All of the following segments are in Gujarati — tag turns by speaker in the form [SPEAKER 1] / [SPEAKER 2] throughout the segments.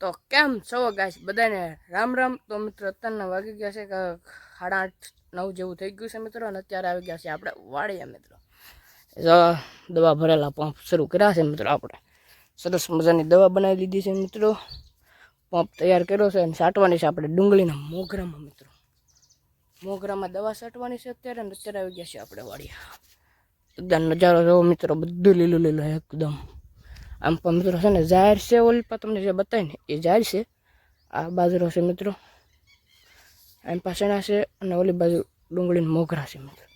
[SPEAKER 1] તો કેમ છો ગાઈસ બધાને રામ રામ. તો મિત્રો, અત્યારના વાગી ગયા છે કે, સાડા આઠ, નવ જેવું થઈ ગયું છે મિત્રો, અને અત્યારે આવી ગયા છે આપણે વાડિયા મિત્રો. દવા ભરેલા પંપ શરૂ કર્યા છે મિત્રો આપણે. સરસ મજાની દવા બનાવી લીધી છે મિત્રો. પંપ તૈયાર કર્યો છે અને છાંટવાની છે આપણે ડુંગળીના મોગરામાં મિત્રો. મોગરામાં દવા છાંટવાની છે અત્યારે અને અત્યારે આવી ગયા છે આપણે વાડિયા એકદમ નજારો જોવો મિત્રો, બધું લીલું લીલું એકદમ. આમ પણ મિત્રો છે ને જાહેર છે ઓલી પર તમને જે બતાવી ને, એ જાહેર છે. આ બાજુ છે મિત્રો. એમ પાસેના છે અને ઓલી બાજુ ડુંગળીના મોગરા છે મિત્રો.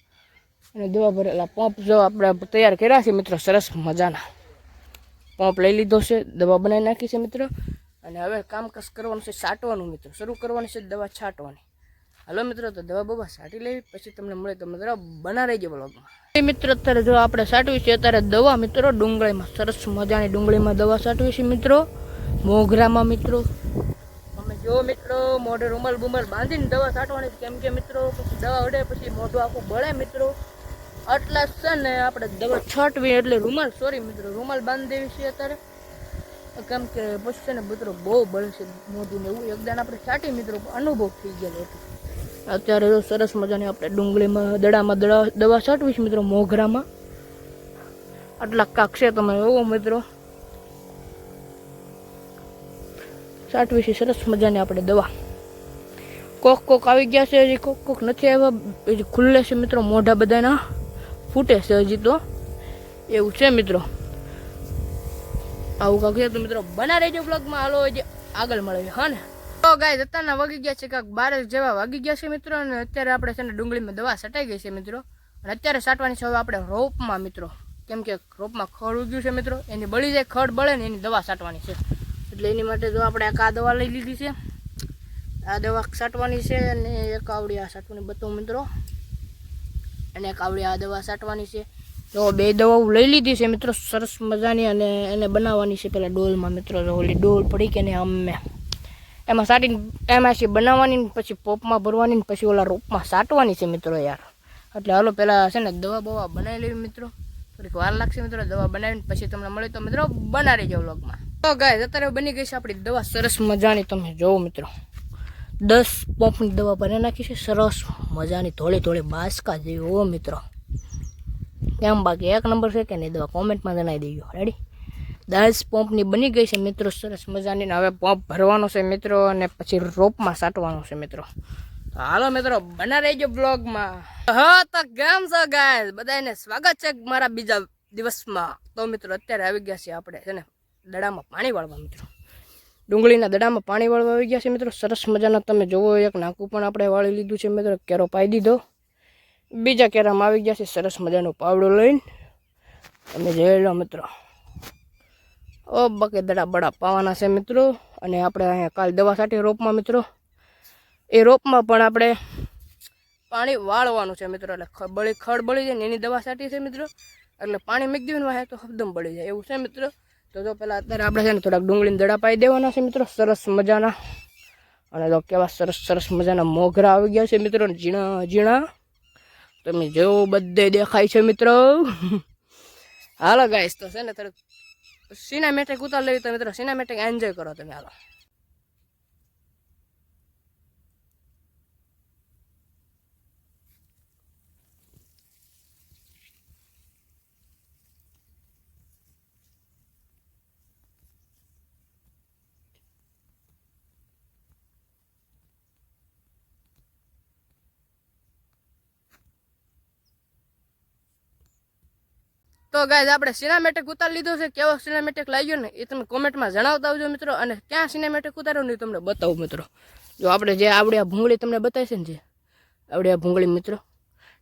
[SPEAKER 1] અને દવા ભરેલા પંપ જો આપણે તૈયાર કર્યા છે મિત્રો, સરસ મજાના. પંપ લઈ લીધો છે, દવા બનાવી નાખી છે મિત્રો. અને હવે કામકાજ કરવાનું છે, છાંટવાનું મિત્રો. શરૂ કરવાનું છે, દવા છાંટવાની. હાલો મિત્રો તો દવા બવા સાટી લેવી પછી તમને મળે તો મિત્રો બના રહેજો બ્લોગમાં મિત્રો અત્યારે જો આપણે સાટવી છે અત્યારે દવા મિત્રો ડુંગળીમાં સરસ મજાની ડુંગળીમાં દવા સાટવી છે મિત્રો. મોગરામાં મિત્રો. તમે જો મિત્રો મોઢે રૂમાલ બુમાલ બાંધીને દવા છાંટવાની કેમ કે મિત્રો પછી દવા ઉડે પછી મોઢું આખું બળે મિત્રો. આટલા છે ને આપણે દવા છાંટવી એટલે રૂમાલ સોરી મિત્રો રૂમાલ બાંધી દેવી છે અત્યારે. કેમ કે પછી છે ને મિત્રો બહુ બળે છે મોઢું ને એવું. એકદાન આપણે છાંટી મિત્રો અનુભવ થઈ ગયેલો હતો. અત્યારે તો સરસ મજાની આપણે ડુંગળીમાં, દડામાં દડા, દવા છાંટવી મિત્રો મોગરામાં આટલા કાકશે તમે એવો મિત્રો. છાંટવી છે સરસ મજાની આપણે દવા. કોક કોક આવી ગયા છે હજી, કોક કોક નથી આવ્યા. હજી ખુલ્લે છે મિત્રો, મોઢા બધાના. ફૂટે છે હજી તો. એવું છે મિત્રો. આવું કાંક છે તો મિત્રો, બના રહેજો બ્લોગમાં હાલો, હજી આગળ મળે હા ને? તો ગાય અત્યારના વાગી ગયા છે કાંક બાર જેવા વાગી ગયા છે મિત્રો, અને અત્યારે આપણે છે ને ડુંગળીમાં દવા સટાઈ ગઈ છે મિત્રો. અને અત્યારે સાટવાની છે હવે આપણે રોપમાં મિત્રો. કેમ કે રોપમાં ખડ ઉગ્યું છે મિત્રો. એની બળી જાય, ખડ બળે ને એની દવા છાંટવાની છે. એટલે એની માટે જો આપણે આ દવા લઈ લીધી છે. આ દવા છાંટવાની છે અને એક આવડી આ છાંટવાની બતાવું મિત્રો. અને એક આવડી આ દવા છાંટવાની છે. તો બે દવાઓ લઈ લીધી છે મિત્રો, સરસ મજાની અને એને બનાવવાની છે પેલા ડોલમાં મિત્રો. ઓલી ડોલ પડી કે ને અમે એમાં સાટીને એમાં છે બનાવવાની પછી પોપમાં ભરવાની પછી ઓલા રોપમાં સાટવાની છે મિત્રો યાર. એટલે હાલો પહેલાં છે ને દવા બવા બનાવી લેવી મિત્રો. થોડીક વાર લાગશે મિત્રો દવા બનાવીને પછી તમને મળે તો મિત્રો બના જાઓ વ્લોગમાં તો ગાય અત્યારે બની ગઈ છે આપણી દવા સરસ મજાની તમે જોવો મિત્રો. દસ પંપની દવા બનાવી નાખી છે, સરસ મજાની થોડી થોડી બાસકા જેવી. હો મિત્રો. કેમ બાકી એક નંબર છે કે નહીં દવા કોમેન્ટમાં જણાવી દેજો. રેડી દસ પંપની બની ગઈ છે મિત્રો, સરસ મજાની. હવે પંપ ભરવાનો છે મિત્રો, અને પછી રોપમાં સાટવાનો છે મિત્રો. હાલો મિત્રો, બના રહેજો બ્લોગમાં. હા, તો કેમ છો ગાય બધાને સ્વાગત છે મારા બીજા દિવસમાં. તો મિત્રો, અત્યારે આવી ગયા છે આપણે, છે ને, દડામાં પાણી વાળવા મિત્રો. ડુંગળીના દડામાં પાણી વાળવા આવી ગયા છે મિત્રો. સરસ મજાના તમે જોવો એક નાકું પણ આપણે વાળી લીધું છે મિત્રો. કેરો પાઈ દીધો. બીજા કેરામાં આવી ગયા છે સરસ મજાનો પાવડો લઈને. તમે જોઈ લો મિત્રો. ઓ બકે દડા બડા પાવાના છે મિત્રો. અને આપણે અહીંયા કાલ દવા સાઠી રોપમાં મિત્રો. એ રોપમાં પણ આપણે પાણી વાળવાનું છે મિત્રો. એટલે બળી, ખડ બળી જાય ને એની દવા સાઠી છે મિત્રો. એટલે પાણી મૂકી દેવું વાહે તો હબદમ બળી જાય. એવું છે મિત્રો. તો જો પહેલાં અત્યારે આપણે છે ને થોડાક ડુંગળીને દડા પાઈ દેવાના છે મિત્રો. સરસ મજાના. અને તો કેવા સરસ સરસ મજાના મોગરા આવી ગયા છે મિત્રો. ઝીણા ઝીણા. તમે જેવો બધે દેખાય છે મિત્રો. હાલો ગાઈસ તો છે ને થોડુંક સિનેમેટિક ઉતાર લેવી તો મિત્રો સિનેમેટિક એન્જોય કરો તમે હાલો. તો ગાય આપણે સિનેમેટિક ઉતારી લીધો છે. કેવો સિનેમેટિક લાગ્યો ને, એ તમે કોમેન્ટમાં જણાવતા આવજો મિત્રો. અને ક્યાં સિનેમેટિક ઉતાર્યો ને તમને બતાવું મિત્રો. જો આપણે જે આવડી આ ભૂંગળી તમને બતાવી ને જે, આવડી આ ભૂંગળી મિત્રો.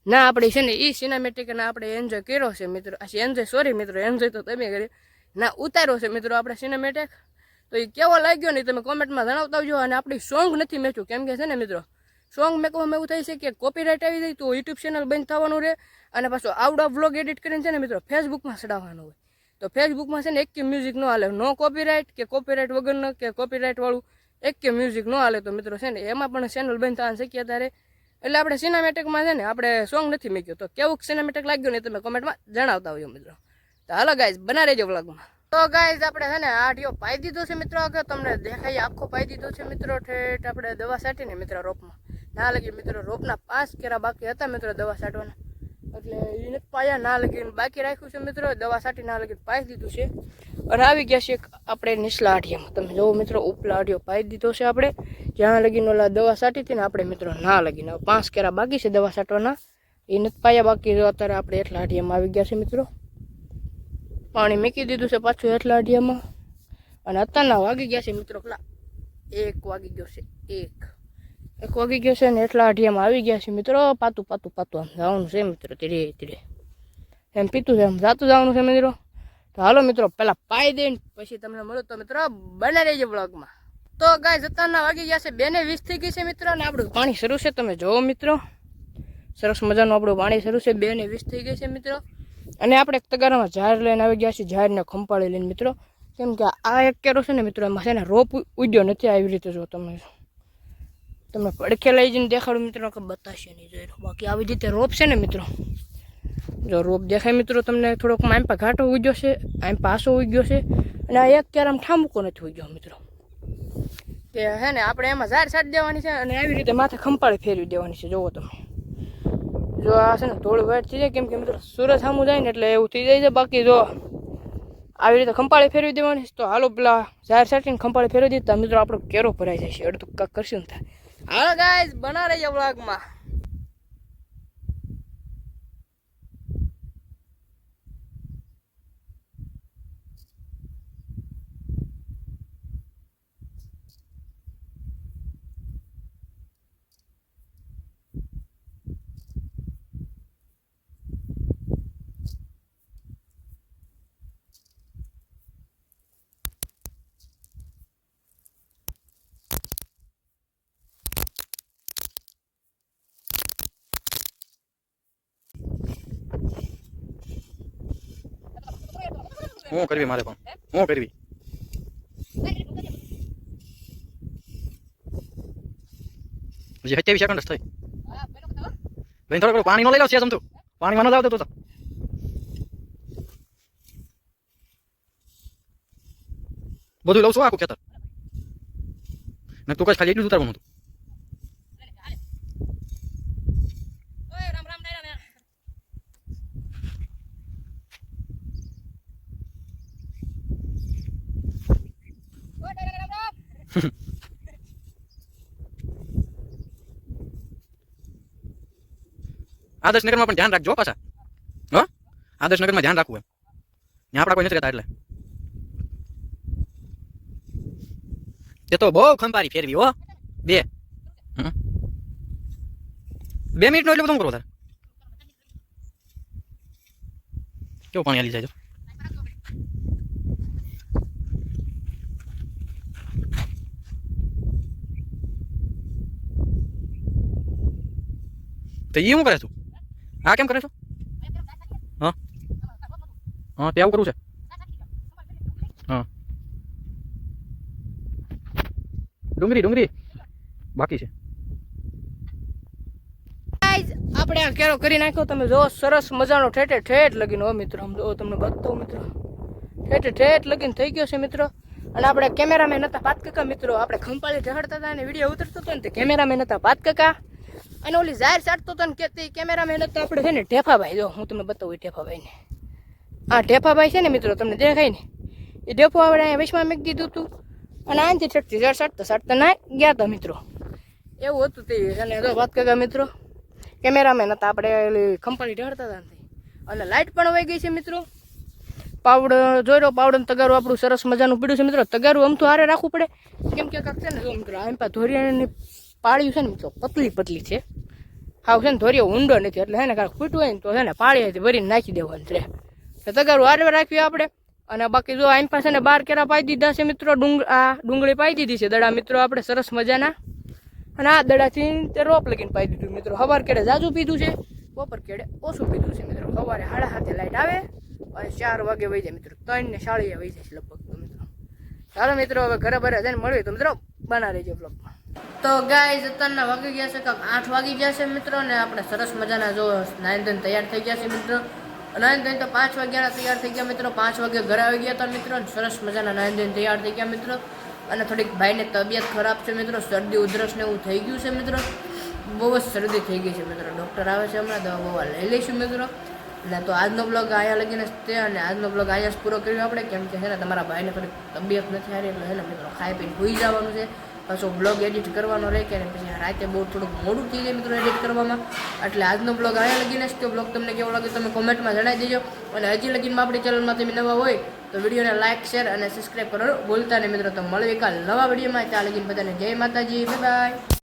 [SPEAKER 1] ના, આપણે છે ને એ સિનેમેટિક ના આપણે એન્જોય કર્યો છે મિત્રો. એન્જોય સોરી મિત્રો એન્જોય તો તમે કરી ના, ઉતાર્યો છે મિત્રો આપણે સિનેમેટિક તો એ કેવો લાગ્યો ને તમે કોમેન્ટમાં જણાવતા આવજો. અને આપણી સોંગ નથી મેચું કેમ કે છે ને મિત્રો સોંગ મેકવામાં એવું થાય છે કે કોપીરાઇટ આવી જાય તો યુટ્યુબ ચેનલ બંધ થવાનું રહે અને પાછો આવડા વ્લોગ એડિટ કરીને છે ને મિત્રો ફેસબુકમાં ચડાવવાનું હોય. તો ફેસબુકમાં છે ને એક કે મ્યુઝિક ન હાલે. નો કોપીરાઇટ કે કોપીરાઇટ વગરનો કે કોપીરાઇટવાળું એક કે મ્યુઝિક ન હાલે. તો મિત્રો છે ને એમાં પણ ચેનલ બંધ થવાની શક્યતા રહે. એટલે આપણે સિનેમેટિકમાં છે ને આપણે સોંગ નથી મૂક્યું. તો કેવું સિનેમેટિક લાગ્યું ને તમે કોમેન્ટમાં જણાવતા હોય મિત્રો. તો હાલો ગાઈઝ બના રહેજો વ્લોગમાં તો ગાઈઝ આપણે છે ને આઠિયો પાઈ દીધો છે મિત્રો. કે તમને દેખાય આખો પાઈ દીધો છે મિત્રો. ઠેઠ આપણે દવા છાંટીને મિત્રો રોપમાં. ના લગી મિત્રો રોપના પાંચ કેરા બાકી હતા મિત્રો દવા છાંટવાના. એટલે એને પાયા, ના લગીને બાકી રાખ્યું છે મિત્રો, દવા છાંટી ના લગીને પાઈ દીધું છે. અને આવી ગયા છે આપણે નીચલા આઠિયામાં તમે જોવો મિત્રો, ઉપલા આઠિયો પાઈ દીધો છે આપણે. જ્યાં લગીને ઓલા દવા છાંટી હતી ને આપણે મિત્રો ના લગીને પાંચ કેરા બાકી છે દવા છાંટવાના. એ નથી પાયા, બાકી અત્યારે આપણે એટલા આઠિયામાં આવી ગયા છે મિત્રો. પાણી મૂકી દીધું છે પાછું એટલા અઢિયામાં અને અત્યારના વાગી ગયા છે મિત્રો પેલા એક વાગી ગયો છે, એક. એક વાગી ગયો છે ને એટલા અઢિયામાં આવી ગયા છે મિત્રો. પાતું પાતું પાતું. આમ જવાનું છે મિત્રો ધીરે ધીરે. એમ પીતું છે, એમ જાતું જવાનું છે મિત્રો. તો હાલો મિત્રો પહેલાં પાઈ દઈને પછી તમને મળો. તો મિત્રો, બને રહેજો બ્લોગમાં તો ગાય જતાના વાગી ગયા છે, બેને વીસ થઈ ગઈ છે મિત્રો, અને આપણું પાણી શરૂ છે. તમે જોવો મિત્રો. સરસ મજાનું આપણું પાણી શરૂ છે બે ને વીસ થઈ ગઈ છે મિત્રો. અને આપણે એક તગારામાં ઝાડ લઈને આવી ગયા છીએ ઝાડને ખંપાળી લઈને મિત્રો. કેમ કે આ એક કેરો છે ને મિત્રો, એમાં છે ને રોપ ઉડ્યો નથી, આવી રીતે જો તમે તમને પડખે લઈ જઈને દેખાડું મિત્રો, કે બતાશે નહીં. જોઈ બાકી આવી રીતે રોપ છે ને મિત્રો. જો રોપ દેખાય મિત્રો, તમને થોડોક આંપા ઘાટો ઉગ્યો છે આંપા આસો ઉગ્યો છે, અને આ એક ક્યારે આમ ઠામુકો નથી ઉગ્યો મિત્રો. કે હે ને, આપણે એમાં ઝાર છાડી દેવાની છે અને આવી રીતે માથે ખંપાળી ફેરવી દેવાની છે, જોવો તમે. જો આ છે ને થોડું વેટ થઈ જાય, કેમ કે મિત્રો સુરત સામું જાય ને એટલે એવું થઈ જાય છે. બાકી જો આવી રીતે ખંપાળી ફેરવી દેવાની છે, તો હાલો પેલા ઝાડ સાટીને ખંપાળી ફેરવી દીધા મિત્રો આપણો કેરો ભરાઈ જાય છે, અડધું કાંક કરશું ને થાય હાલો ગાઈઝ બના રહીએ બ્લોગમાં
[SPEAKER 2] હું કરવી મારે પણ? હું કરવી? હજી સત્યાવીસ સેકન્ડ જ થઈ. બેન, થોડું થોડું પાણી નો લઈ લો છે તું પાણીમાં ન લાવતો તું તો. બધું લઉં છું આખું ખેતર. ને તું કઈ ખાલી એટલું જ ઉતારવાનું હતું. આદર્શ નગરમાં પણ ધ્યાન રાખજો પાછા. હો? આદર્શનગરમાં ધ્યાન રાખવું એમ. ત્યાં આપણા કોઈ નથી રહેતા એટલે. તે તો બહુ ખંપારી ફેરવી હો. બે. બે મિનિટ નો એટલે બધું કરો તારે? કેવું પાણી હાલી જાય તો એ શું કરે તું? હા, કેમ કરે છો? હા? હા, તે આવું કરવું છે? હા. ડુંગળી ડુંગળી. બાકી છે.
[SPEAKER 1] આપણે આ કેરો કરી નાખ્યો. તમે જો, સરસ મજાનો ઠેઠે ઠેઠ લગીને હો મિત્રો. જો, તમને બધો મિત્રો. ઠેઠે ઠેઠ લગીને થઈ ગયો છે મિત્રો. અને આપણે કેમેરામેન હતા પાત કાકા મિત્રો. આપણે ખંપાળી ઢહડતા હતા અને વીડિયો ઉતરતો હતો ને, તે કેમેરામેન હતા પાત કાકા અને ઓલી જાહેર ચાટતો હતો ને કે તે કેમેરામેન તો આપણે છે ને ઢેફાભાઈ જો, હું તમને બતાવું ઢેફાભાઈને. આ ઢેફાભાઈ છે ને મિત્રો, તમને દેખાય ને? એ ઢેફો આપણે અહીંયા વિશમાં મેં દીધું હતું અને અહીંથી છટતી ઝાડ સાટતા સાટતા ના ગયા હતા મિત્રો. એવું હતું તે. અને જો વાત કરતા મિત્રો કેમેરામેન હતા, આપણે ઓલી ખંપાળી ઢળતા હતા અને લાઇટ પણ વહી ગઈ છે મિત્રો. પાવડ, જોઈ રહ્યો પાવડર તગારું આપણું સરસ મજાનું પીડ્યું છે મિત્રો. તગારું આમ તો હારે રાખવું પડે. કેમ કે કાંક છે ને, જો મિત્રો, આમ પા ધોરિયાની પાળ્યું છે ને મિત્રો, પતલી પતલી છે. હાવ છે ને ધોરીઓ ઊંડો નથી, એટલે છે ને કાંઈક ફૂટવું હોય ને તો છે ને પાળી ભરીને નાખી દેવાનું છે. તો તગારું હારે રાખ્યું આપણે. અને બાકી જો આમ પાસે બાર કેરા પાઈ દીધા છે મિત્રો, ડુંગ, આ ડુંગળી પાઈ દીધી છે દડા મિત્રો, આપણે સરસ મજાના. અને આ દડાથી રોપ લગીને પાઈ દીધું મિત્રો. સવાર કેડે જાજુ પીધું છે, બપોર કેડે ઓછું પીધું છે મિત્રો. સવારે સાડા હાથે લાઈટ આવે અને ચાર વાગે વહી જાય મિત્રો. ત્રણ ને સાડીએ વહી જાય છે લગભગ મિત્રો. ચાલો મિત્રો, હવે ઘરે ભરે જઈને મળીએ તો મિત્રો, બના રહેજો બ્લોગમાં તો ગાય અત્યારના વાગી ગયા છે કાંક આઠ વાગી ગયા છે મિત્રો ને આપણે સરસ મજાના જો નાયનધન તૈયાર થઈ ગયા છે મિત્રો. નાયન ધોઈને તો પાંચ વાગ્યાના તૈયાર થઈ ગયા મિત્રો, પાંચ વાગે ઘરે આવી ગયા હતા મિત્રો સરસ મજાના નાયન ધોઈને તૈયાર થઈ ગયા મિત્રો. અને થોડીક ભાઈને તબિયત ખરાબ છે મિત્રો, શરદી, ઉધરસ ને એવું થઈ ગયું છે મિત્રો. બહુ જ શરદી થઈ ગઈ છે મિત્રો. ડૉક્ટર આવે છે હમણાં, દવા બવા લઈ લઈશું મિત્રો. અને તો આજનો બ્લોગ અહીંયા લગીને તે અને આજનો બ્લોગ અહીંયા જ પૂરો કર્યો આપણે. કેમ કે છે ને, તમારા ભાઈને થોડીક તબિયત નથી સારી એટલે છે ને મિત્રો ખાઈ પીને ભૂઈ જવાનું છે. પાછો બ્લોગ એડિટ કરવાનો રહે કે પછી રાતે બહુ થોડુંક મોડું થઈ જાય મિત્રો એડિટ કરવામાં. એટલે આજનો બ્લોગ અહીંયા લગીને જ તો બ્લોગ તમને કેવો લાગે તમે કોમેન્ટમાં જણાવી દેજો. અને હજી લગીનમાં આપણી ચેનલમાં તમે નવા હોય તો વિડીયોને લાઇક શેર અને સબસ્ક્રાઈબ કરો બોલતા નહીં મિત્રો. તો મળવી કાલ નવા વિડીયોમાં ત્યાં લગીને બધાને જય માતાજી. Bye bye